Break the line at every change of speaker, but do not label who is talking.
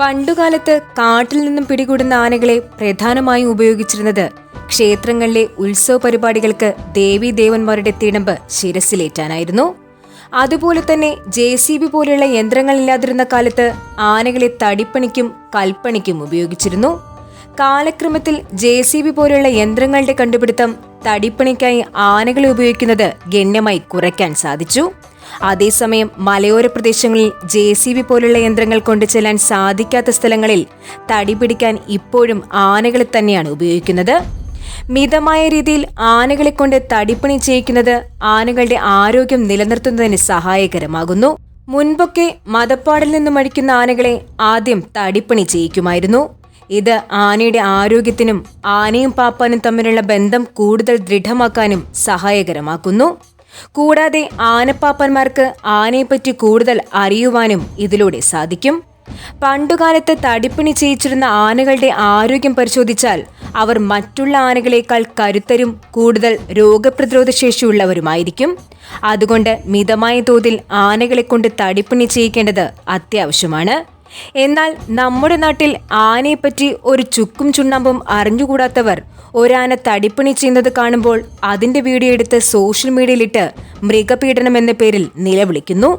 പണ്ടുകാലത്ത് കാട്ടിൽ നിന്നും പിടികൂടുന്ന ആനകളെ പ്രധാനമായും ഉപയോഗിച്ചിരുന്നത് ക്ഷേത്രങ്ങളിലെ ഉത്സവ പരിപാടികൾക്ക് ദേവീദേവന്മാരുടെ തിടമ്പ് ശിരസിലേറ്റാനായിരുന്നു. അതുപോലെ തന്നെ ജെ സി ബി പോലെയുള്ള യന്ത്രങ്ങളില്ലാതിരുന്ന കാലത്ത് ആനകളെ തടിപ്പണിക്കും കൽപ്പണിക്കും ഉപയോഗിച്ചിരുന്നു. കാലക്രമത്തിൽ ജെ സി ബി പോലെയുള്ള യന്ത്രങ്ങളുടെ കണ്ടുപിടുത്തം തടിപ്പണിക്കായി ആനകളെ ഉപയോഗിക്കുന്നത് ഗണ്യമായി കുറയ്ക്കാൻ സാധിച്ചു. അതേസമയം മലയോര പ്രദേശങ്ങളിൽ ജെ സി ബി പോലുള്ള യന്ത്രങ്ങൾ കൊണ്ടു ചെല്ലാൻ സാധിക്കാത്ത സ്ഥലങ്ങളിൽ തടി പിടിക്കാൻ ഇപ്പോഴും ആനകളെ തന്നെയാണ് ഉപയോഗിക്കുന്നത്. മിതമായ രീതിയിൽ ആനകളെ കൊണ്ട് തടിപ്പണി ചെയ്യിക്കുന്നത് ആനകളുടെ ആരോഗ്യം നിലനിർത്തുന്നതിന് സഹായകരമാകുന്നു. മുൻപൊക്കെ മതപ്പാടിൽ നിന്നും അടിക്കുന്ന ആനകളെ ആദ്യം തടിപ്പണി ചെയ്യിക്കുമായിരുന്നു. ഇത് ആനയുടെ ആരോഗ്യത്തിനും ആനയും പാപ്പാനും തമ്മിലുള്ള ബന്ധം കൂടുതൽ ദൃഢമാക്കാനും സഹായകരമാക്കുന്നു. കൂടാതെ ആനപ്പാപ്പന്മാർക്ക് ആനയെപ്പറ്റി കൂടുതൽ അറിയുവാനും ഇതിലൂടെ സാധിക്കും. പണ്ടുകാലത്ത് തടിപ്പണി ചെയ്യിച്ചിരുന്ന ആനകളുടെ ആരോഗ്യം പരിശോധിച്ചാൽ അവർ മറ്റുള്ള ആനകളേക്കാൾ കരുത്തരും കൂടുതൽ രോഗപ്രതിരോധ ശേഷിയുള്ളവരുമായിരിക്കും. അതുകൊണ്ട് മിതമായ തോതിൽ ആനകളെ കൊണ്ട് തടിപ്പണി ചെയ്യിക്കേണ്ടത് അത്യാവശ്യമാണ്. എന്നാൽ നമ്മുടെ നാട്ടിൽ ആനയെപ്പറ്റി ഒരു ചുക്കും ചുണ്ണാമ്പും അറിഞ്ഞുകൂടാത്തവർ ഒരാന തടിപ്പണി ചെയ്യുന്നത് കാണുമ്പോൾ അതിന്റെ വീഡിയോ എടുത്ത് സോഷ്യൽ മീഡിയയിലിട്ട് മൃഗപീഡനം എന്ന പേരിൽ നിലവിളിക്കുന്നു.